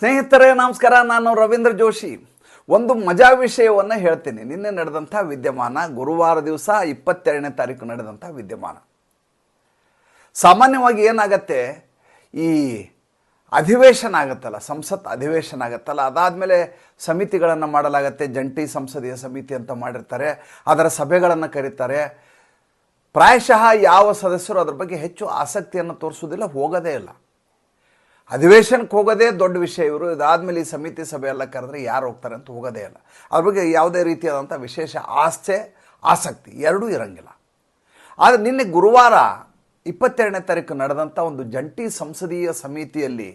ಸ್ನೇಹಿತರೇ, ನಮಸ್ಕಾರ. ನಾನು ರವೀಂದ್ರ ಜೋಶಿ. ಒಂದು ಮಜಾ ವಿಷಯವನ್ನು ಹೇಳ್ತೀನಿ. ನಿನ್ನೆ ನಡೆದಂಥ ವಿದ್ಯಮಾನ ಗುರುವಾರ ದಿವಸ ಇಪ್ಪತ್ತೆರಡನೇ ತಾರೀಕು ನಡೆದಂಥ ವಿದ್ಯಮಾನ. ಸಾಮಾನ್ಯವಾಗಿ ಏನಾಗತ್ತೆ? ಈ ಅಧಿವೇಶನ ಆಗುತ್ತಲ್ಲ, ಸಂಸತ್ ಅಧಿವೇಶನ ಆಗುತ್ತಲ್ಲ. ಅದಾದಮೇಲೆ ಸಮಿತಿಗಳನ್ನು ಮಾಡಲಾಗತ್ತೆ. ಜಂಟಿ ಸಂಸದೀಯ ಸಮಿತಿ ಅಂತ ಮಾಡಿರ್ತಾರೆ. ಅದರ ಸಭೆಗಳನ್ನು ಕರೀತಾರೆ. ಪ್ರಾಯಶಃ ಯಾವ ಸದಸ್ಯರು ಅದ್ರ ಬಗ್ಗೆ ಹೆಚ್ಚು ಆಸಕ್ತಿಯನ್ನು ತೋರಿಸೋದಿಲ್ಲ ಹೋಗೋದೇ ಇಲ್ಲ. ಅಧಿವೇಶನಕ್ಕೆ ಹೋಗೋದೇ ದೊಡ್ಡ ವಿಷಯ ಇವರು. ಇದಾದಮೇಲೆ ಈ ಸಮಿತಿ ಸಭೆ ಎಲ್ಲ ಕರೆದ್ರೆ ಯಾರು ಹೋಗ್ತಾರೆ ಅಂತ ಹೋಗೋದೇ ಇಲ್ಲ. ಅದ್ರ ಬಗ್ಗೆ ಯಾವುದೇ ರೀತಿಯಾದಂಥ ವಿಶೇಷ ಆಸ್ತೆ ಆಸಕ್ತಿ ಎರಡೂ ಇರಂಗಿಲ್ಲ. ಆದರೆ ನಿನ್ನೆ ಗುರುವಾರ ಇಪ್ಪತ್ತೆರಡನೇ ತಾರೀಕು ನಡೆದಂಥ ಒಂದು ಜಂಟಿ ಸಂಸದೀಯ ಸಮಿತಿಯಲ್ಲಿ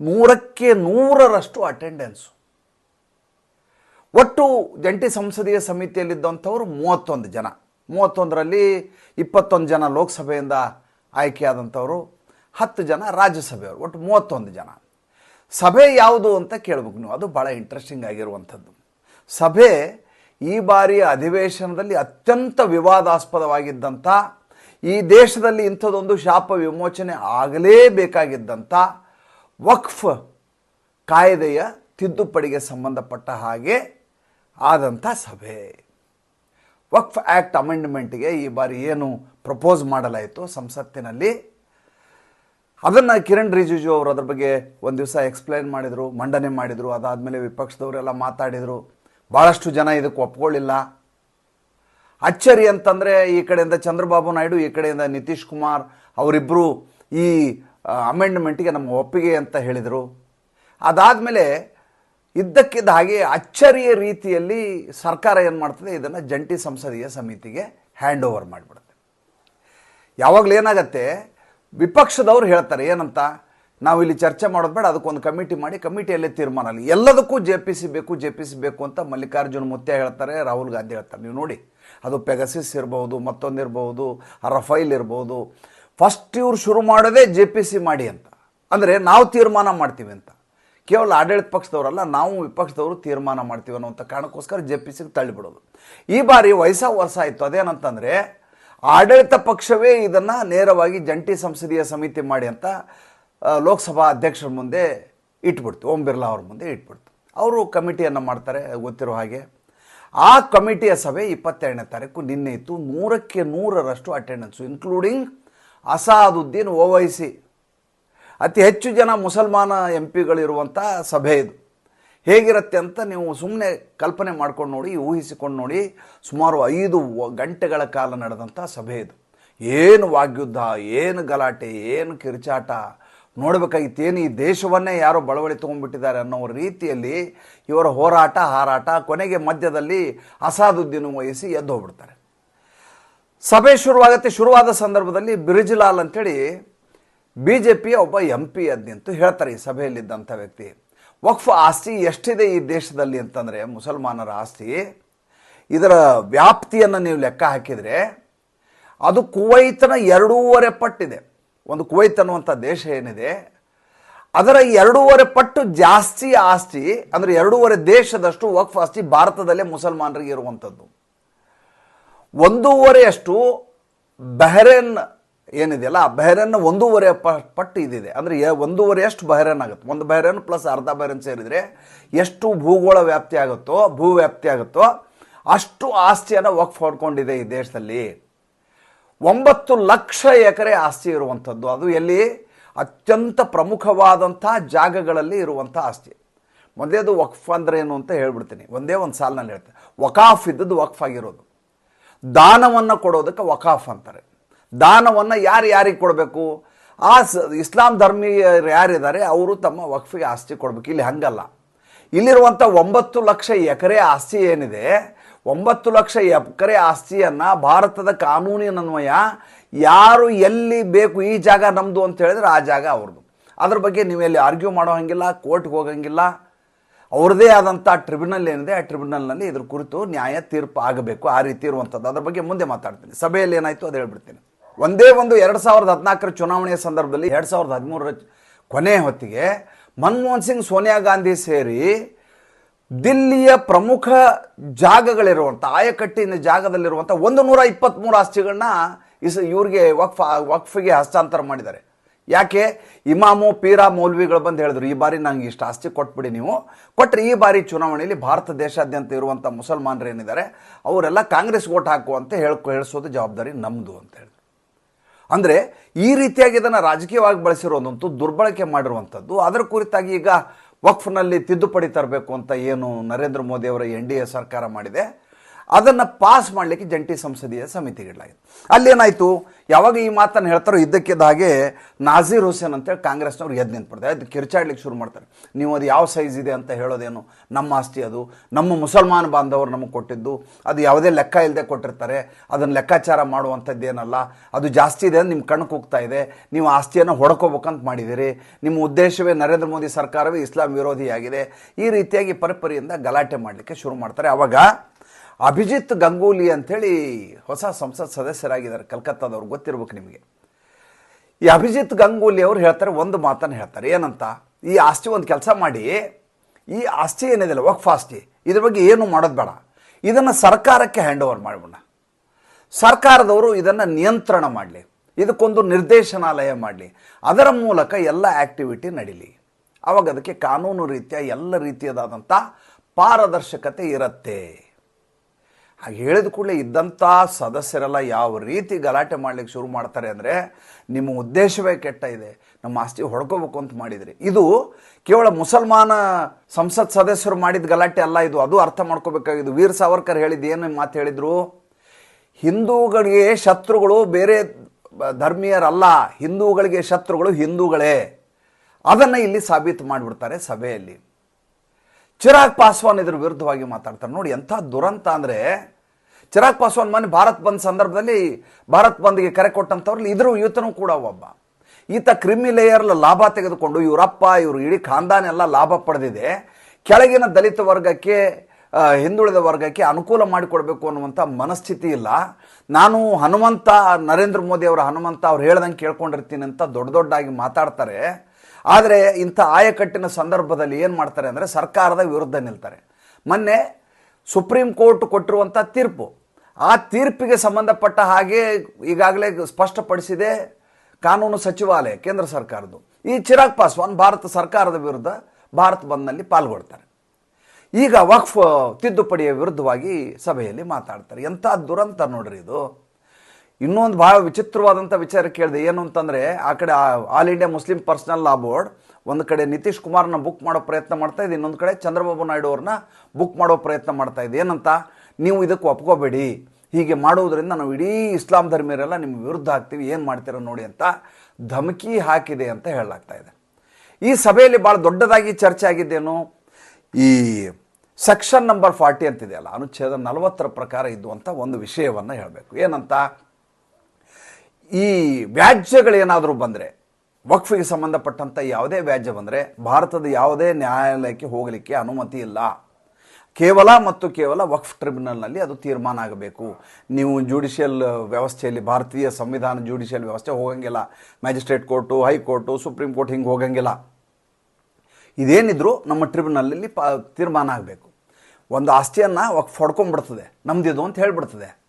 ನೂರಕ್ಕೆ ನೂರರಷ್ಟು ಅಟೆಂಡೆನ್ಸು. ಒಟ್ಟು ಜಂಟಿ ಸಂಸದೀಯ ಸಮಿತಿಯಲ್ಲಿದ್ದಂಥವ್ರು ಮೂವತ್ತೊಂದು ಜನ. ಮೂವತ್ತೊಂದರಲ್ಲಿ ಇಪ್ಪತ್ತೊಂದು ಜನ ಲೋಕಸಭೆಯಿಂದ ಆಯ್ಕೆಯಾದಂಥವರು ಹತ್ತು ಜನ ರಾಜ್ಯಸಭೆಯವರು, ಒಟ್ಟು ಮೂವತ್ತೊಂದು ಜನ. ಸಭೆ ಯಾವುದು ಅಂತ ಕೇಳ್ಬೇಕು ನೀವು. ಅದು ಭಾಳ ಇಂಟ್ರೆಸ್ಟಿಂಗ್ ಆಗಿರುವಂಥದ್ದು. ಸಭೆ ಈ ಬಾರಿಯ ಅಧಿವೇಶನದಲ್ಲಿ ಅತ್ಯಂತ ವಿವಾದಾಸ್ಪದವಾಗಿದ್ದಂಥ, ಈ ದೇಶದಲ್ಲಿ ಇಂಥದ್ದೊಂದು ಶಾಪ ವಿಮೋಚನೆ ಆಗಲೇಬೇಕಾಗಿದ್ದಂಥ ವಕ್ಫ್ ಕಾಯ್ದೆಯ ತಿದ್ದುಪಡಿಗೆ ಸಂಬಂಧಪಟ್ಟ ಹಾಗೆ ಆದಂಥ ಸಭೆ. ವಕ್ಫ್ ಆ್ಯಕ್ಟ್ ಅಮೆಂಡ್ಮೆಂಟ್ಗೆ ಈ ಬಾರಿ ಏನು ಪ್ರಪೋಸ್ ಮಾಡಲಾಯಿತು ಸಂಸತ್ತಿನಲ್ಲಿ ಅದನ್ನು ಕಿರಣ್ ರಿಜಿಜು ಅವರು ಅದ್ರ ಬಗ್ಗೆ ಒಂದು ದಿವಸ ಎಕ್ಸ್ಪ್ಲೈನ್ ಮಾಡಿದರು, ಮಂಡನೆ ಮಾಡಿದರು, ಅದಾದಮೇಲೆ ವಿಪಕ್ಷದವರೆಲ್ಲ ಮಾತಾಡಿದರು. ಭಾಳಷ್ಟು ಜನ ಇದಕ್ಕೆ ಒಪ್ಕೊಳ್ಳಿಲ್ಲ. ಅಚ್ಚರಿ ಅಂತಂದರೆ ಈ ಕಡೆಯಿಂದ ಚಂದ್ರಬಾಬು ನಾಯ್ಡು, ಈ ಕಡೆಯಿಂದ ನಿತೀಶ್ ಕುಮಾರ್ ಅವರಿಬ್ಬರು ಈ ಅಮೆಂಡ್ಮೆಂಟ್ಗೆ ನಮ್ಮ ಒಪ್ಪಿಗೆ ಅಂತ ಹೇಳಿದರು. ಅದಾದಮೇಲೆ ಇದ್ದಕ್ಕಿದ್ದ ಹಾಗೆ ಅಚ್ಚರಿಯ ರೀತಿಯಲ್ಲಿ ಸರ್ಕಾರ ಏನು ಮಾಡ್ತದೆ? ಇದನ್ನು ಜಂಟಿ ಸಂಸದೀಯ ಸಮಿತಿಗೆ ಹ್ಯಾಂಡ್ ಓವರ್ ಮಾಡಿಬಿಡುತ್ತೆ. ಯಾವಾಗಲೂ ಏನಾಗತ್ತೆ? ವಿಪಕ್ಷದವ್ರು ಹೇಳ್ತಾರೆ, ಏನಂತ? ನಾವು ಇಲ್ಲಿ ಚರ್ಚೆ ಮಾಡೋದು ಬೇಡ, ಅದಕ್ಕೊಂದು ಕಮಿಟಿ ಮಾಡಿ, ಕಮಿಟಿಯಲ್ಲೇ ತೀರ್ಮಾನ ಅಲ್ಲಿ. ಎಲ್ಲದಕ್ಕೂ ಜೆ ಪಿ ಸಿ ಬೇಕು, ಜೆ ಪಿ ಸಿ ಬೇಕು ಅಂತ ಮಲ್ಲಿಕಾರ್ಜುನ ಮುತ್ಯ ಹೇಳ್ತಾರೆ, ರಾಹುಲ್ ಗಾಂಧಿ ಹೇಳ್ತಾರೆ. ನೀವು ನೋಡಿ, ಅದು ಪೆಗಸಿಸ್ ಇರ್ಬೋದು, ಮತ್ತೊಂದು ಇರ್ಬೋದು, ರಫೈಲ್ ಇರ್ಬೋದು. ಫಸ್ಟ್ ಇವ್ರು ಶುರು ಮಾಡೋದೇ ಜೆ ಪಿ ಸಿ ಮಾಡಿ ಅಂತ. ಅಂದರೆ ನಾವು ತೀರ್ಮಾನ ಮಾಡ್ತೀವಿ ಅಂತ. ಕೇವಲ ಆಡಳಿತ ಪಕ್ಷದವರಲ್ಲ, ನಾವು ವಿಪಕ್ಷದವರು ತೀರ್ಮಾನ ಮಾಡ್ತೀವಿ ಅನ್ನೋಂಥ ಕಾರಣಕ್ಕೋಸ್ಕರ ಜೆ ಪಿ ಸಿಗೆ ತಳ್ಳಿಬಿಡೋದು. ಈ ಬಾರಿ ವಯಸ್ಸ ವರ್ಷ ಆಯಿತು. ಅದೇನಂತಂದರೆ ಆಡಳಿತ ಪಕ್ಷವೇ ಇದನ್ನು ನೇರವಾಗಿ ಜಂಟಿ ಸಂಸದೀಯ ಸಮಿತಿ ಮಾಡಿ ಅಂತ ಲೋಕಸಭಾ ಅಧ್ಯಕ್ಷರ ಮುಂದೆ ಇಟ್ಬಿಡ್ತು. ಓಂ ಬಿರ್ಲಾ ಅವ್ರ ಮುಂದೆ ಇಟ್ಬಿಡ್ತು. ಅವರು ಕಮಿಟಿಯನ್ನು ಮಾಡ್ತಾರೆ, ಗೊತ್ತಿರೋ ಹಾಗೆ. ಆ ಕಮಿಟಿಯ ಸಭೆ ಇಪ್ಪತ್ತೆರಡನೇ ತಾರೀಕು ನಿನ್ನೆ ಇತ್ತು. ನೂರಕ್ಕೆ ನೂರರಷ್ಟು ಅಟೆಂಡೆನ್ಸು ಇನ್ಕ್ಲೂಡಿಂಗ್ ಅಸಾದುದ್ದೀನ್ ಓವೈಸಿ. ಅತಿ ಹೆಚ್ಚು ಜನ ಮುಸಲ್ಮಾನ ಎಂ ಪಿಗಳಿರುವಂಥ ಸಭೆ ಇದು. ಹೇಗಿರುತ್ತೆ ಅಂತ ನೀವು ಸುಮ್ಮನೆ ಕಲ್ಪನೆ ಮಾಡ್ಕೊಂಡು ನೋಡಿ, ಊಹಿಸಿಕೊಂಡು ನೋಡಿ, ಸುಮಾರು ಐದು ಗಂಟೆಗಳ ಕಾಲ ನಡೆದಂಥ ಸಭೆ ಇದು. ಏನು ವಾಗ್ಯುದ್ಧ, ಏನು ಗಲಾಟೆ, ಏನು ಕಿರ್ಚಾಟ. ನೋಡಬೇಕಾಗಿತ್ತು, ಏನು ಈ ದೇಶವನ್ನೇ ಯಾರೋ ಬಳವಳಿ ತೊಗೊಂಡ್ಬಿಟ್ಟಿದ್ದಾರೆ ಅನ್ನೋ ರೀತಿಯಲ್ಲಿ ಇವರ ಹೋರಾಟ, ಹಾರಾಟ ಕೊನೆಗೆ ಮಧ್ಯದಲ್ಲಿ ಅಸಾದುದ್ದೀನ್ ವಹಿಸಿ ಎದ್ದು ಹೋಗ್ಬಿಡ್ತಾರೆ. ಸಭೆ ಶುರುವಾಗತ್ತೆ, ಶುರುವಾದ ಸಂದರ್ಭದಲ್ಲಿ ಬಿರಿಜ್ಲಾಲ್ ಅಂತೇಳಿ ಬಿ ಜೆ ಪಿಯ ಒಬ್ಬ ಎಂ ಪಿ ಅದ್ನಿಂತು ಹೇಳ್ತಾರೆ ಈ ಸಭೆಯಲ್ಲಿದ್ದಂಥ ವ್ಯಕ್ತಿ. ವಕ್ಫ್ ಆಸ್ತಿ ಎಷ್ಟಿದೆ ಈ ದೇಶದಲ್ಲಿ ಅಂತಂದರೆ ಮುಸಲ್ಮಾನರ ಆಸ್ತಿ. ಇದರ ವ್ಯಾಪ್ತಿಯನ್ನು ನೀವು ಲೆಕ್ಕ ಹಾಕಿದರೆ ಅದು ಕುವೈತನ ಎರಡೂವರೆ ಪಟ್ಟಿದೆ. ಒಂದು ಕುವೈತ್ ಅನ್ನುವಂಥ ದೇಶ ಏನಿದೆ, ಅದರ ಎರಡೂವರೆ ಪಟ್ಟು ಜಾಸ್ತಿ ಆಸ್ತಿ, ಅಂದರೆ ಎರಡೂವರೆ ದೇಶದಷ್ಟು ವಕ್ಫ್ ಆಸ್ತಿ ಭಾರತದಲ್ಲೇ ಮುಸಲ್ಮಾನರಿಗೆ ಇರುವಂಥದ್ದು. ಒಂದೂವರೆಯಷ್ಟು ಬಹರೇನ್ ಏನಿದೆಯಲ್ಲ, ಆ ಬಹರೇನ್ ಒಂದೂವರೆ ಪ, ಪಟ್ಟು ಇದಿದೆ. ಅಂದರೆ ಒಂದೂವರೆ ಎಷ್ಟು ಬಹರನ್ ಆಗುತ್ತೆ ಒಂದು ಬಹರನ್ ಪ್ಲಸ್ ಅರ್ಧ ಬಹರನ್ ಸೇರಿದರೆ ಎಷ್ಟು ಭೂಗೋಳ ವ್ಯಾಪ್ತಿ ಆಗುತ್ತೋ, ಭೂ ವ್ಯಾಪ್ತಿ ಆಗುತ್ತೋ, ಅಷ್ಟು ಆಸ್ತಿಯನ್ನು ವಕ್ಫ್ ಹೊಡ್ಕೊಂಡಿದೆ ಈ ದೇಶದಲ್ಲಿ. ಒಂಬತ್ತು ಲಕ್ಷ ಎಕರೆ ಆಸ್ತಿ ಇರುವಂಥದ್ದು. ಅದು ಎಲ್ಲಿ? ಅತ್ಯಂತ ಪ್ರಮುಖವಾದಂಥ ಜಾಗಗಳಲ್ಲಿ ಇರುವಂಥ ಆಸ್ತಿ. ಒಂದೇದು ವಕ್ಫ್ ಅಂದ್ರೆ ಏನು ಅಂತ ಹೇಳ್ಬಿಡ್ತೀನಿ. ಒಂದೇ ಒಂದು ಸಾಲಿನಲ್ಲಿ ಹೇಳ್ತೇನೆ. ವಕಾಫ್ ಇದ್ದದ್ದು ವಕ್ಫ್ ಆಗಿರೋದು. ದಾನವನ್ನು ಕೊಡೋದಕ್ಕೆ ವಕಾಫ್ ಅಂತಾರೆ. ದಾನವನ್ನು ಯಾರು ಯಾರಿಗೆ ಕೊಡಬೇಕು? ಆ ಇಸ್ಲಾಂ ಧರ್ಮೀಯರು ಯಾರಿದ್ದಾರೆ? ಅವರು ತಮ್ಮ ವಕ್ಫಿಗೆ ಆಸ್ತಿ ಕೊಡಬೇಕು. ಇಲ್ಲಿ ಹಂಗಲ್ಲ. ಇಲ್ಲಿರುವಂಥ ಒಂಬತ್ತು ಲಕ್ಷ ಎಕರೆ ಆಸ್ತಿ ಏನಿದೆ? ಒಂಬತ್ತು ಲಕ್ಷ ಎಕರೆ ಆಸ್ತಿಯನ್ನು ಭಾರತದ ಕಾನೂನಿನನ್ವಯ ಯಾರು ಎಲ್ಲಿ ಬೇಕು ಈ ಜಾಗ ನಮ್ಮದು ಅಂತ ಹೇಳಿದ್ರೆ ಆ ಜಾಗ ಅವ್ರದ್ದು ಅದ್ರ ಬಗ್ಗೆ ನೀವೆಲ್ಲಿ ಆರ್ಗ್ಯೂ ಮಾಡೋ ಹಂಗಿಲ್ಲ, ಕೋರ್ಟ್ಗೆ ಹೋಗಂಗಿಲ್ಲ. ಅವ್ರದ್ದೇ ಆದಂಥ ಟ್ರಿಬ್ಯುನಲ್ ಏನಿದೆ, ಆ ಟ್ರಿಬ್ಯುನಲ್ನಲ್ಲಿ ಇದ್ರ ಕುರಿತು ನ್ಯಾಯ ತೀರ್ಪು ಆಗಬೇಕು. ಆ ರೀತಿ ಇರುವಂಥದ್ದು ಅದ್ರ ಬಗ್ಗೆ ಮುಂದೆ ಮಾತಾಡ್ತೀನಿ. ಸಭೆಯಲ್ಲಿ ಏನಾಯಿತು ಅದು ಹೇಳ್ಬಿಡ್ತೀನಿ. ಒಂದೇ ಒಂದು ಎರಡು ಸಾವಿರದ ಹದಿನಾಲ್ಕರ ಚುನಾವಣೆಯ ಸಂದರ್ಭದಲ್ಲಿ ಎರಡು ಸಾವಿರದ ಹದಿಮೂರರ ಕೊನೆ ಹೊತ್ತಿಗೆ ಮನಮೋಹನ್ ಸಿಂಗ್, ಸೋನಿಯಾ ಗಾಂಧಿ ಸೇರಿ ದಿಲ್ಲಿಯ ಪ್ರಮುಖ ಜಾಗಗಳಿರುವಂಥ, ಆಯಕಟ್ಟಿನ ಜಾಗದಲ್ಲಿರುವಂಥ ಒಂದು ನೂರ ಇಪ್ಪತ್ತ್ಮೂರು ಆಸ್ತಿಗಳನ್ನ ಇಸ್ ಇವ್ರಿಗೆ ವಕ್ಫ್ ವಕ್ಫಿಗೆ ಹಸ್ತಾಂತರ ಮಾಡಿದ್ದಾರೆ. ಯಾಕೆ? ಇಮಾಮು, ಪೀರಾ, ಮೌಲ್ವಿಗಳು ಬಂದು ಹೇಳಿದ್ರು, ಈ ಬಾರಿ ನಂಗೆ ಇಷ್ಟು ಆಸ್ತಿ ಕೊಟ್ಬಿಡಿ ನೀವು. ಕೊಟ್ಟರೆ ಈ ಬಾರಿ ಚುನಾವಣೆಯಲ್ಲಿ ಭಾರತ ದೇಶಾದ್ಯಂತ ಇರುವಂಥ ಮುಸಲ್ಮಾನರು ಏನಿದ್ದಾರೆ, ಅವರೆಲ್ಲ ಕಾಂಗ್ರೆಸ್ ಓಟ್ ಹಾಕು ಅಂತ ಹೇಳ್ಕೊ, ಹೇಳಿಸೋದು ಜವಾಬ್ದಾರಿ ನಮ್ಮದು ಅಂತ ಹೇಳಿದ್ರು ಅಂದರೆ ಈ ರೀತಿಯಾಗಿ ಇದನ್ನು ರಾಜಕೀಯವಾಗಿ ಬಳಸಿರೋದಂತೂ ದುರ್ಬಳಕೆ ಮಾಡಿರುವಂಥದ್ದು. ಅದರ ಕುರಿತಾಗಿ ಈಗ ವಕ್ಫ್ನಲ್ಲಿ ತಿದ್ದುಪಡಿ ತರಬೇಕು ಅಂತ ಏನು ನರೇಂದ್ರ ಮೋದಿ ಅವರ ಎನ್ ಡಿ ಎ ಸರ್ಕಾರ ಮಾಡಿದೆ. ಅದನ್ನು ಪಾಸ್ ಮಾಡಲಿಕ್ಕೆ ಜಂಟಿ ಸಂಸದೀಯ ಸಮಿತಿಗಳಾಗಿದೆ ಅಲ್ಲೇನಾಯಿತು ಯಾವಾಗ ಈ ಮಾತನ್ನು ಹೇಳ್ತಾರೋ ಇದ್ದಕ್ಕಿದ್ದ ಹಾಗೆ ನಾಜೀರ್ ಹುಸೇನ್ ಅಂತೇಳಿ ಕಾಂಗ್ರೆಸ್ನವ್ರು ಎದ್ದು ನಿಂತ್ಬಿಡ್ತಾರೆ. ಅದು ಕಿರ್ಚಾಡ್ಲಿಕ್ಕೆ ಶುರು ಮಾಡ್ತಾರೆ. ನೀವು ಅದು ಯಾವ ಸೈಜ್ ಇದೆ ಅಂತ ಹೇಳೋದೇನು? ನಮ್ಮ ಆಸ್ತಿ ಅದು. ನಮ್ಮ ಮುಸಲ್ಮಾನ ಬಾಂಧವರು ನಮಗೆ ಕೊಟ್ಟಿದ್ದು. ಅದು ಯಾವುದೇ ಲೆಕ್ಕ ಇಲ್ಲದೆ ಕೊಟ್ಟಿರ್ತಾರೆ. ಅದನ್ನು ಲೆಕ್ಕಾಚಾರ ಮಾಡುವಂಥದ್ದೇನಲ್ಲ. ಅದು ಜಾಸ್ತಿ ಇದೆ ನಿಮ್ಮ ಕಣ್ಣು ಹೋಗ್ತಾ ಇದೆ. ನೀವು ಆಸ್ತಿಯನ್ನು ಹೊಡ್ಕೋಬೇಕಂತ ಮಾಡಿದ್ದೀರಿ. ನಿಮ್ಮ ಉದ್ದೇಶವೇ ನರೇಂದ್ರ ಮೋದಿ ಸರ್ಕಾರವೇ ಇಸ್ಲಾಂ ವಿರೋಧಿಯಾಗಿದೆ. ಈ ರೀತಿಯಾಗಿ ಪರಿಪರಿಯಿಂದ ಗಲಾಟೆ ಮಾಡಲಿಕ್ಕೆ ಶುರು ಮಾಡ್ತಾರೆ. ಅವಾಗ ಅಭಿಜಿತ್ ಗಂಗೂಲಿ ಅಂಥೇಳಿ ಹೊಸ ಸಂಸತ್ ಸದಸ್ಯರಾಗಿದ್ದಾರೆ ಕಲ್ಕತ್ತಾದವ್ರು, ಗೊತ್ತಿರ್ಬೇಕು ನಿಮಗೆ. ಈ ಅಭಿಜಿತ್ ಗಂಗೂಲಿ ಅವರು ಹೇಳ್ತಾರೆ, ಒಂದು ಮಾತನ್ನು ಹೇಳ್ತಾರೆ. ಏನಂತ? ಈ ಆಸ್ತಿ ಒಂದು ಕೆಲಸ ಮಾಡಿ, ಈ ಆಸ್ತಿ ಏನಿದೆಯಲ್ಲ, ವಕ್ಫ್ ಆಸ್ತಿ, ಇದ್ರ ಬಗ್ಗೆ ಏನು ಮಾಡೋದು ಬೇಡ. ಇದನ್ನು ಸರ್ಕಾರಕ್ಕೆ ಹ್ಯಾಂಡ್ ಓವರ್ ಮಾಡಿಬಿಡ ಸರ್ಕಾರದವರು ಇದನ್ನು ನಿಯಂತ್ರಣ ಮಾಡಲಿ. ಇದಕ್ಕೊಂದು ನಿರ್ದೇಶನಾಲಯ ಮಾಡಲಿ. ಅದರ ಮೂಲಕ ಎಲ್ಲ ಆ್ಯಕ್ಟಿವಿಟಿ ನಡೀಲಿ. ಅವಾಗ ಅದಕ್ಕೆ ಕಾನೂನು ರೀತಿಯ, ಎಲ್ಲ ರೀತಿಯದಾದಂಥ ಪಾರದರ್ಶಕತೆ ಇರುತ್ತೆ. ಹಾಗೆ ಹೇಳಿದ ಕೂಡಲೇ ಇದ್ದಂಥ ಸದಸ್ಯರೆಲ್ಲ ಯಾವ ರೀತಿ ಗಲಾಟೆ ಮಾಡಲಿಕ್ಕೆ ಶುರು ಮಾಡ್ತಾರೆ ಅಂದರೆ ನಿಮ್ಮ ಉದ್ದೇಶವೇ ಕೆಟ್ಟ ಇದೆ, ನಮ್ಮ ಆಸ್ತಿ ಹೊಡ್ಕೋಬೇಕು ಅಂತ ಮಾಡಿದ್ರಿ. ಇದು ಕೇವಲ ಮುಸಲ್ಮಾನ ಸಂಸತ್ ಸದಸ್ಯರು ಮಾಡಿದ ಗಲಾಟೆ ಅಲ್ಲ ಇದು, ಅದು ಅರ್ಥ ಮಾಡ್ಕೋಬೇಕಾಗಿದ್ದು. ವೀರ್ ಸಾವರ್ಕರ್ ಹೇಳಿದ್ದು ಏನು ಮಾತು ಹೇಳಿದರು? ಹಿಂದೂಗಳಿಗೆ ಶತ್ರುಗಳು ಬೇರೆ ಧರ್ಮೀಯರಲ್ಲ, ಹಿಂದೂಗಳಿಗೆ ಶತ್ರುಗಳು ಹಿಂದೂಗಳೇ. ಅದನ್ನು ಇಲ್ಲಿ ಸಾಬೀತು ಮಾಡಿಬಿಡ್ತಾರೆ ಸಭೆಯಲ್ಲಿ. ಚಿರಾಗ್ ಪಾಸ್ವಾನ್ ಇದ್ರ ವಿರುದ್ಧವಾಗಿ ಮಾತಾಡ್ತಾರೆ. ನೋಡಿ ಎಂಥ ದುರಂತ ಅಂದರೆ ಚಿರಾಗ್ ಪಾಸ್ವಾನ್ ಮೊನ್ನೆ ಭಾರತ್ ಬಂದ್ ಸಂದರ್ಭದಲ್ಲಿ ಭಾರತ್ ಬಂದ್ಗೆ ಕರೆ ಕೊಟ್ಟಂಥವ್ರಲ್ಲಿ ಇದ್ರ ಈತನೂ ಕೂಡ ಒಬ್ಬ. ಈತ ಕ್ರಿಮಿ ಲೇಯರ್ ಲಾಭ ತೆಗೆದುಕೊಂಡು ಇವರಪ್ಪ, ಇವರು ಇಡೀ ಖಾನ್ದಾನ್ ಎಲ್ಲ ಲಾಭ ಪಡೆದಿದೆ. ಕೆಳಗಿನ ದಲಿತ ವರ್ಗಕ್ಕೆ ಹಿಂದುಳಿದ ವರ್ಗಕ್ಕೆ ಅನುಕೂಲ ಮಾಡಿಕೊಡ್ಬೇಕು ಅನ್ನುವಂಥ ಮನಸ್ಥಿತಿ ಇಲ್ಲ. ನಾನು ಹನುಮಂತ, ನರೇಂದ್ರ ಮೋದಿ ಅವರ ಹನುಮಂತ ಅವ್ರು ಹೇಳ್ದಂಗೆ ಕೇಳ್ಕೊಂಡಿರ್ತೀನಿ ಅಂತ ದೊಡ್ಡ ದೊಡ್ಡಾಗಿ ಮಾತಾಡ್ತಾರೆ. ಆದರೆ ಇಂಥ ಆಯಕಟ್ಟಿನ ಸಂದರ್ಭದಲ್ಲಿ ಏನು ಮಾಡ್ತಾರೆ ಅಂದರೆ ಸರ್ಕಾರದ ವಿರುದ್ಧ ನಿಲ್ತಾರೆ. ಮೊನ್ನೆ ಸುಪ್ರೀಂ ಕೋರ್ಟ್ ಕೊಟ್ಟಿರುವಂಥ ತೀರ್ಪು. ಆ ತೀರ್ಪಿಗೆ ಸಂಬಂಧಪಟ್ಟ ಹಾಗೆ ಈಗಾಗಲೇ ಸ್ಪಷ್ಟಪಡಿಸಿದೆ ಕಾನೂನು ಸಚಿವಾಲಯ, ಕೇಂದ್ರ ಸರ್ಕಾರದ್ದು. ಈ ಚಿರಾಗ್ ಪಾಸ್ವಾನ್ ಭಾರತ ಸರ್ಕಾರದ ವಿರುದ್ಧ ಭಾರತ್ ಬಂದ್ನಲ್ಲಿ ಪಾಲ್ಗೊಳ್ತಾರೆ. ಈಗ ವಕ್ಫ್ ತಿದ್ದುಪಡಿಯ ವಿರುದ್ಧವಾಗಿ ಸಭೆಯಲ್ಲಿ ಮಾತಾಡ್ತಾರೆ. ಎಂಥ ದುರಂತ ನೋಡ್ರಿ ಇದು. ಇನ್ನೊಂದು ಭಾಳ ವಿಚಿತ್ರವಾದಂಥ ವಿಚಾರ ಕೇಳಿದೆ, ಏನು ಅಂತಂದರೆ ಆ ಕಡೆ all India Muslim personal law board ಒಂದು ಕಡೆ ನಿತೀಶ್ ಕುಮಾರ್ನ ಬುಕ್ ಮಾಡೋ ಪ್ರಯತ್ನ ಮಾಡ್ತಾ ಇದೆ, ಇನ್ನೊಂದು ಕಡೆ ಚಂದ್ರಬಾಬು ನಾಯ್ಡು ಅವ್ರನ್ನ ಬುಕ್ ಮಾಡೋ ಪ್ರಯತ್ನ ಮಾಡ್ತಾ ಇದೆ. ಏನಂತ? ನೀವು ಇದಕ್ಕೆ ಒಪ್ಕೋಬೇಡಿ. ಹೀಗೆ ಮಾಡುವುದರಿಂದ ನಾವು ಇಡೀ ಇಸ್ಲಾಂ ಧರ್ಮೀಯರೆಲ್ಲ ನಿಮ್ಮ ವಿರುದ್ಧ ಆಗ್ತೀವಿ, ಏನು ಮಾಡ್ತೀರ ನೋಡಿ ಅಂತ ಧಮಕಿ ಹಾಕಿದೆ ಅಂತ ಹೇಳಲಾಗ್ತಾ ಇದೆ. ಈ ಸಭೆಯಲ್ಲಿ ಭಾಳ ದೊಡ್ಡದಾಗಿ ಚರ್ಚೆ ಆಗಿದ್ದೇನು? ಈ ಸೆಕ್ಷನ್ ನಂಬರ್ ಫಾರ್ಟಿ ಅಂತಿದೆಯಲ್ಲ ಅನುಚ್ಛೇದ ನಲವತ್ತರ ಪ್ರಕಾರ ಇದ್ದುವಂಥ ಒಂದು ವಿಷಯವನ್ನು ಹೇಳಬೇಕು. ಏನಂತ? ಈ ವ್ಯಾಜ್ಯಗಳೇನಾದರೂ ಬಂದರೆ, ವಕ್ಫಿಗೆ ಸಂಬಂಧಪಟ್ಟಂಥ ಯಾವುದೇ ವ್ಯಾಜ್ಯ ಬಂದರೆ, ಭಾರತದ ಯಾವುದೇ ನ್ಯಾಯಾಲಯಕ್ಕೆ ಹೋಗಲಿಕ್ಕೆ ಅನುಮತಿ ಇಲ್ಲ. ಕೇವಲ ಮತ್ತು ಕೇವಲ ವಕ್ಫ್ ಟ್ರಿಬ್ಯುನಲ್ನಲ್ಲಿ ಅದು ತೀರ್ಮಾನ ಆಗಬೇಕು. ನೀವು ಜುಡಿಷಿಯಲ್ ವ್ಯವಸ್ಥೆಯಲ್ಲಿ, ಭಾರತೀಯ ಸಂವಿಧಾನ ಜುಡಿಷಿಯಲ್ ವ್ಯವಸ್ಥೆ ಹೋಗಂಗಿಲ್ಲ. Magistrate court high court supreme court ಹಿಂಗೆ ಹೋಗಂಗಿಲ್ಲ. ಇದೇನಿದ್ರು ನಮ್ಮ ಟ್ರಿಬ್ಯುನಲಲ್ಲಿ ಪ, ತೀರ್ಮಾನ ಆಗಬೇಕು. ಒಂದು ಆಸ್ತಿಯನ್ನು ವಕ್ಫ್ ಹೊಡ್ಕೊಂಡ್ಬಿಡ್ತದೆ ನಮ್ದಿದು ಅಂತ ಹೇಳ್ಬಿಡ್ತದೆ.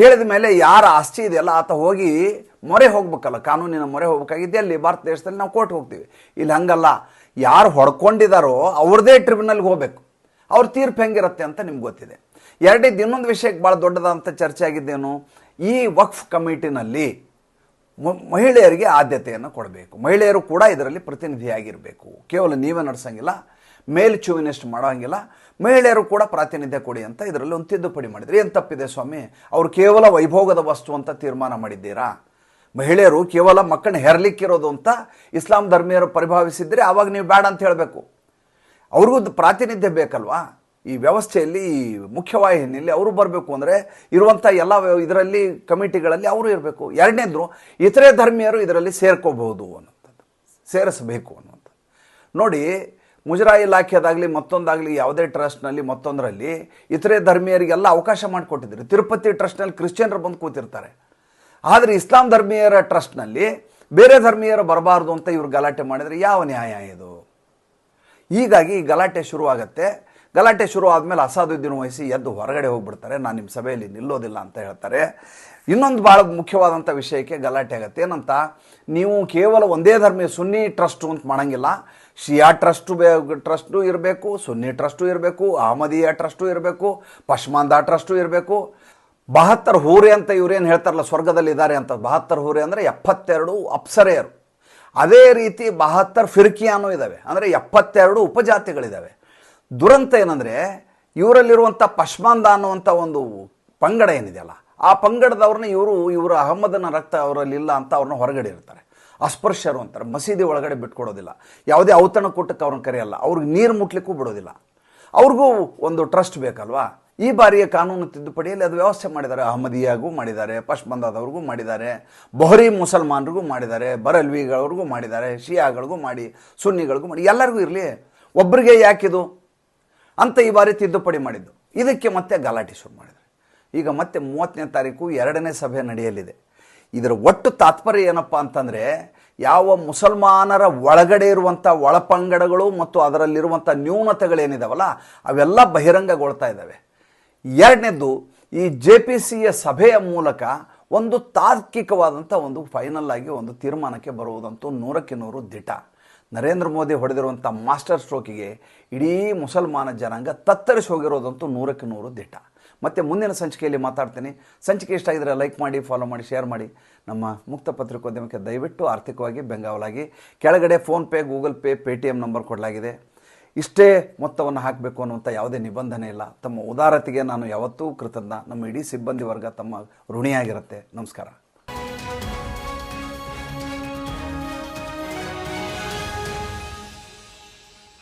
ಹೇಳಿದ ಮೇಲೆ ಯಾರ ಆಸ್ತಿ ಇದೆಯಲ್ಲ ಆತ ಹೋಗಿ ಮೊರೆ ಹೋಗ್ಬೇಕಲ್ಲ, ಕಾನೂನಿನ ಮೊರೆ ಹೋಗ್ಬೇಕಾಗಿದ್ದೆ, ಅಲ್ಲಿ ಭಾರತ ದೇಶದಲ್ಲಿ ನಾವು ಕೋರ್ಟ್ ಹೋಗ್ತೀವಿ. ಇಲ್ಲಿ ಹಂಗಲ್ಲ, ಯಾರು ಹೊಡ್ಕೊಂಡಿದ್ದಾರೋ ಅವ್ರದ್ದೇ ಟ್ರಿಬ್ಯುನಲ್ಗೆ ಹೋಗ್ಬೇಕು. ಅವ್ರ ತೀರ್ಪು ಹೆಂಗಿರುತ್ತೆ ಅಂತ ನಿಮ್ಗೆ ಗೊತ್ತಿದೆ. ಎರಡೇ, ಇನ್ನೊಂದು ವಿಷಯಕ್ಕೆ ಭಾಳ ದೊಡ್ಡದಾದಂಥ ಚರ್ಚೆ ಆಗಿದ್ದೇನು, ಈ ವಕ್ಫ್ ಕಮಿಟಿನಲ್ಲಿ ಮಹಿಳೆಯರಿಗೆ ಆದ್ಯತೆಯನ್ನು ಕೊಡಬೇಕು. ಮಹಿಳೆಯರು ಕೂಡ ಇದರಲ್ಲಿ ಪ್ರತಿನಿಧಿಯಾಗಿರಬೇಕು. ಕೇವಲ ನೀವೇ ನಡೆಸಂಗಿಲ್ಲ ಮೇಲ್ ಚೂವಿನಷ್ಟು ಮಾಡೋಂಗಿಲ್ಲ. ಮಹಿಳೆಯರು ಕೂಡ ಪ್ರಾತಿನಿಧ್ಯ ಕೊಡಿ ಅಂತ ಇದರಲ್ಲಿ ಒಂದು ತಿದ್ದುಪಡಿ ಮಾಡಿದ್ರು. ಏನು ತಪ್ಪಿದೆ ಸ್ವಾಮಿ? ಅವರು ಕೇವಲ ವೈಭೋಗದ ವಸ್ತು ಅಂತ ತೀರ್ಮಾನ ಮಾಡಿದ್ದೀರಾ? ಮಹಿಳೆಯರು ಕೇವಲ ಮಕ್ಕಳನ್ನ ಹೆರಲಿಕ್ಕಿರೋದು ಅಂತ ಇಸ್ಲಾಂ ಧರ್ಮೀಯರು ಪರಿಭಾವಿಸಿದ್ರೆ ಆವಾಗ ನೀವು ಬೇಡ ಅಂತ ಹೇಳಬೇಕು. ಅವ್ರಿಗೂ ಪ್ರಾತಿನಿಧ್ಯ ಬೇಕಲ್ವಾ? ಈ ವ್ಯವಸ್ಥೆಯಲ್ಲಿ, ಈ ಮುಖ್ಯವಾಹಿನಿಯಲ್ಲಿ ಅವರು ಬರಬೇಕು ಅಂದರೆ ಇರುವಂಥ ಎಲ್ಲ ಇದರಲ್ಲಿ, ಕಮಿಟಿಗಳಲ್ಲಿ ಅವರು ಇರಬೇಕು. ಎರಡನೇದ್ರು, ಇತರೆ ಧರ್ಮೀಯರು ಇದರಲ್ಲಿ ಸೇರ್ಕೋಬಹುದು ಅನ್ನೋಂಥದ್ದು ಸೇರಿಸಬೇಕು ಅನ್ನುವಂಥದ್ದು. ನೋಡಿ ಮುಜರಾಯಿ ಇಲಾಖೆದಾಗಲಿ, ಮತ್ತೊಂದಾಗಲಿ, ಯಾವುದೇ ಟ್ರಸ್ಟ್ನಲ್ಲಿ, ಮತ್ತೊಂದರಲ್ಲಿ, ಇತರೆ ಧರ್ಮೀಯರಿಗೆಲ್ಲ ಅವಕಾಶ ಮಾಡಿಕೊಟ್ಟಿದ್ರು. ತಿರುಪತಿ ಟ್ರಸ್ಟ್ನಲ್ಲಿ ಕ್ರಿಶ್ಚಿಯನ್ರು ಬಂದು ಕೂತಿರ್ತಾರೆ. ಆದರೆ ಇಸ್ಲಾಂ ಧರ್ಮೀಯರ ಟ್ರಸ್ಟ್ನಲ್ಲಿ ಬೇರೆ ಧರ್ಮೀಯರು ಬರಬಾರ್ದು ಅಂತ ಇವ್ರು ಗಲಾಟೆ ಮಾಡಿದರೆ ಯಾವ ನ್ಯಾಯ ಇದು? ಹೀಗಾಗಿ ಗಲಾಟೆ ಶುರುವಾಗತ್ತೆ. ಗಲಾಟೆ ಶುರು ಆದಮೇಲೆ ಅಸಾದುದ್ದೀನ್ ವಹಿಸಿ ಎದ್ದು ಹೊರಗಡೆ ಹೋಗ್ಬಿಡ್ತಾರೆ. ನಾನು ನಿಮ್ಮ ಸಭೆಯಲ್ಲಿ ನಿಲ್ಲೋದಿಲ್ಲ ಅಂತ ಹೇಳ್ತಾರೆ. ಇನ್ನೊಂದು ಭಾಳ ಮುಖ್ಯವಾದಂಥ ವಿಷಯಕ್ಕೆ ಗಲಾಟೆ ಆಗುತ್ತೆ. ಏನಂತ, ನೀವು ಕೇವಲ ಒಂದೇ ಧರ್ಮೀಯ ಸುನ್ನಿ ಟ್ರಸ್ಟು ಅಂತ ಮಾಡಂಗಿಲ್ಲ. ಶಿಯಾ ಟ್ರಸ್ಟು ಬೇ ಟ್ರಸ್ಟು ಇರಬೇಕು, ಸುನ್ನಿ ಟ್ರಸ್ಟು ಇರಬೇಕು ಅಹಮದಿಯಾ ಟ್ರಸ್ಟು ಇರಬೇಕು, ಪಶ್ಮಾಂದ ಟ್ರಸ್ಟು ಇರಬೇಕು. ಬಹತ್ತರ್ ಹೂರೆ ಅಂತ ಇವರೇನು ಹೇಳ್ತಾರಲ್ಲ, ಸ್ವರ್ಗದಲ್ಲಿದ್ದಾರೆ ಅಂತ. ಬಹತ್ತರ ಹೂರೆ ಅಂದರೆ ಎಪ್ಪತ್ತೆರಡು ಅಪ್ಸರೆಯರು. ಅದೇ ರೀತಿ ಬಹತ್ತರ್ ಫಿರ್ಕಿಯಾನು ಇದ್ದಾವೆ ಅಂದರೆ ಎಪ್ಪತ್ತೆರಡು ಉಪಜಾತಿಗಳಿದ್ದಾವೆ ದುರಂತ ಏನಂದರೆ ಇವರಲ್ಲಿರುವಂಥ ಪಶ್ಮಾಂದ ಅನ್ನುವಂಥ ಒಂದು ಪಂಗಡ ಏನಿದೆಯಲ್ಲ, ಆ ಪಂಗಡದವ್ರನ್ನ ಇವರು ಇವರು ಅಹಮ್ಮದನ ರಕ್ತ ಅವರಲ್ಲಿಲ್ಲ ಅಂತ ಅವ್ರನ್ನ ಹೊರಗಡೆ ಇರ್ತಾರೆ. ಅಸ್ಪೃಶ್ಯರು ಅಂತಾರೆ. ಮಸೀದಿ ಒಳಗಡೆ ಬಿಟ್ಕೊಡೋದಿಲ್ಲ. ಯಾವುದೇ ಔತಣ ಕೂಟಕ್ಕೆ ಅವ್ರನ್ನ ಕರೆಯಲ್ಲ. ಅವ್ರಿಗೆ ನೀರು ಮುಟ್ಲಿಕ್ಕೂ ಬಿಡೋದಿಲ್ಲ. ಅವ್ರಿಗೂ ಒಂದು ಟ್ರಸ್ಟ್ ಬೇಕಲ್ವಾ? ಈ ಬಾರಿಯ ಕಾನೂನು ತಿದ್ದುಪಡಿಯಲ್ಲಿ ಅದು ವ್ಯವಸ್ಥೆ ಮಾಡಿದ್ದಾರೆ. ಅಹಮದಿಯಾಗೂ ಮಾಡಿದ್ದಾರೆ ಪಶ್ಮಂದಾದವ್ರಿಗೂ ಮಾಡಿದ್ದಾರೆ, ಬೊಹರಿ ಮುಸಲ್ಮಾನರಿಗೂ ಮಾಡಿದ್ದಾರೆ, ಬರಲ್ವಿಗಳವ್ರಿಗೂ ಮಾಡಿದ್ದಾರೆ, ಶಿಯಾಗಳಿಗೂ ಮಾಡಿ, ಸುನ್ನಿಗಳಿಗೂ ಮಾಡಿ. ಎಲ್ಲರಿಗೂ ಇರಲಿ. ಒಬ್ಬರಿಗೆ ಯಾಕಿದು? ಅಂತ ಈ ಬಾರಿ ತಿದ್ದುಪಡಿ ಮಾಡಿದ್ದು. ಇದಕ್ಕೆ ಮತ್ತೆ ಗಲಾಟೆ ಶುರು ಮಾಡಿದ್ದಾರೆ ಈಗ ಮತ್ತೆ ಮೂವತ್ತನೇ ತಾರೀಕು ಎರಡನೇ ಸಭೆ ನಡೆಯಲಿದೆ. ಇದರ ಒಟ್ಟು ತಾತ್ಪರ್ಯ ಏನಪ್ಪ ಅಂತಂದರೆ, ಯಾವ ಮುಸಲ್ಮಾನರ ಒಳಗಡೆ ಇರುವಂಥ ಒಳಪಂಗಡಗಳು ಮತ್ತು ಅದರಲ್ಲಿರುವಂಥ ನ್ಯೂನತೆಗಳೇನಿದಾವಲ್ಲ, ಅವೆಲ್ಲ ಬಹಿರಂಗಗೊಳ್ತಾ ಇದ್ದಾವೆ ಎರಡನೇದ್ದು, ಈ ಜೆ ಪಿ ಸಿಯ ಸಭೆಯ ಮೂಲಕ ಒಂದು ತಾರ್ಕಿಕವಾದಂಥ ಒಂದು ಫೈನಲ್ ಆಗಿ ಒಂದು ತೀರ್ಮಾನಕ್ಕೆ ಬರುವುದಂತೂ ನೂರಕ್ಕೆ ನೂರು ದಿಟ. ನರೇಂದ್ರ ಮೋದಿ ಹೊಡೆದಿರುವಂಥ ಮಾಸ್ಟರ್ ಸ್ಟ್ರೋಕಿಗೆ ಇಡೀ ಮುಸಲ್ಮಾನ ಜನಾಂಗ ತತ್ತರಿಸಿ ಹೋಗಿರೋದಂತೂ ನೂರಕ್ಕೆ ನೂರು ದಿಟ. ಮತ್ತು ಮುಂದಿನ ಸಂಚಿಕೆಯಲ್ಲಿ ಮಾತಾಡ್ತೀನಿ. ಸಂಚಿಕೆ ಇಷ್ಟ ಆಗಿದ್ರೆ ಲೈಕ್ ಮಾಡಿ ಫಾಲೋ ಮಾಡಿ ಶೇರ್ ಮಾಡಿ. ನಮ್ಮ ಮುಕ್ತ ಪತ್ರಿಕೋದ್ಯಮಕ್ಕೆ ದಯವಿಟ್ಟು ಆರ್ಥಿಕವಾಗಿ ಬೆಂಗಾವಲಾಗಿ. ಕೆಳಗಡೆ PhonePe Google Pay Paytm number ಕೊಡಲಾಗಿದೆ. ಇಷ್ಟೇ ಮೊತ್ತವನ್ನು ಹಾಕಬೇಕು ಅನ್ನುವಂಥ ಯಾವುದೇ ನಿಬಂಧನೆ ಇಲ್ಲ. ತಮ್ಮ ಉದಾರತೆಗೆ ನಾನು ಯಾವತ್ತೂ ಕೃತಜ್ಞ. ನಮ್ಮ ಇಡೀ ಸಿಬ್ಬಂದಿ ವರ್ಗ ತಮ್ಮ ಋಣಿಯಾಗಿರುತ್ತೆ. ನಮಸ್ಕಾರ.